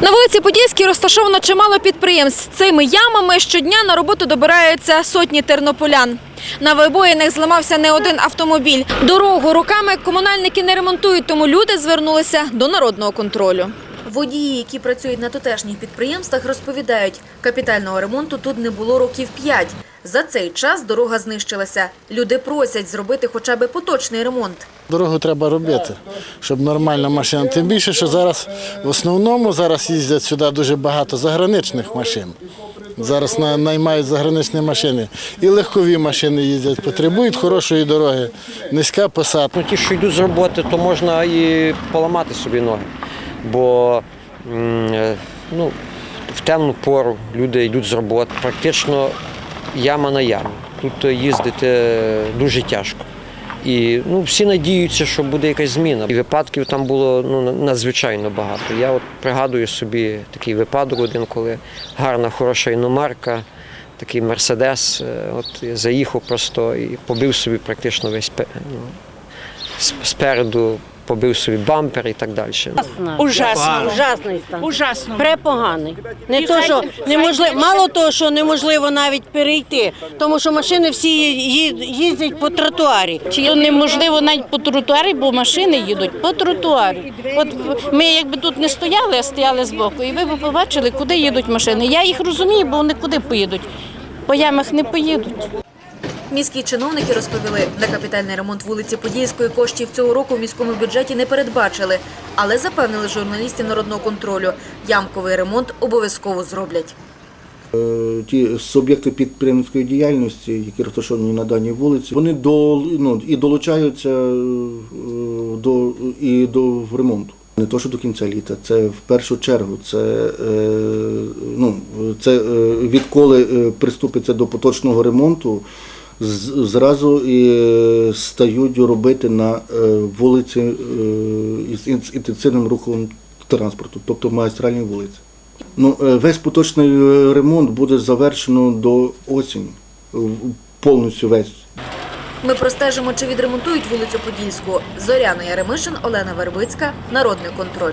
На вулиці Подільській розташовано чимало підприємств. Цими ямами щодня на роботу добираються сотні тернополян. На вибоїних зламався не один автомобіль. Дорогу руками комунальники не ремонтують, тому люди звернулися до народного контролю. Водії, які працюють на тутешніх підприємствах, розповідають, капітального ремонту тут не було років п'ять. За цей час дорога знищилася. Люди просять зробити хоча б поточний ремонт. Дорогу треба робити, щоб нормальна машина. Тим більше, що зараз в основному зараз їздять сюди дуже багато заграничних машин. Зараз наймають заграничні машини. І легкові машини їздять, потребують хорошої дороги, низька посадка. Ну, ті, що йдуть з роботи, то можна і поламати собі ноги. Бо е, ну, в темну пору люди йдуть з роботи. Практично яма на яму. Тут їздити дуже тяжко. І ну, всі надіються, що буде якась зміна. І випадків там було ну, надзвичайно багато. Я от пригадую собі такий випадок один, коли гарна, хороша іномарка, такий мерседес. е, От заїхав просто і побив собі практично весь ну, спереду побив собі бампер і так далі. Ужасно, ужасний стан. Ужасно. Препоганий. Не то, що неможливо, мало того, що неможливо навіть перейти, тому що машини всі їздять по тротуарі. Чи неможливо навіть по тротуарі, бо машини їдуть по тротуарі. От ми якби тут не стояли, а стояли збоку, і ви б побачили, куди їдуть машини. Я їх розумію, бо вони куди поїдуть. По ямах не поїдуть. Міські чиновники розповіли, на капітальний ремонт вулиці Подільської коштів цього року в міському бюджеті не передбачили, але запевнили журналістів народного контролю, ямковий ремонт обов'язково зроблять. ті суб'єкти підприємницької діяльності, які розташовані на даній вулиці, вони до, ну, і долучаються е, до, і до ремонту. Не то, що до кінця літа, це в першу чергу. Це, е, ну, це е, відколи е, приступиться до поточного ремонту, зразу і е, стають робити на е, вулиці е, із інтенсивним рухом транспорту, тобто магістральні вулиці. Ну, весь поточний ремонт буде завершено до осені. Повністю весь. Ми простежимо, чи відремонтують вулицю Подільську. Зоряна Яремишин, Олена Вербицька, Народний контроль.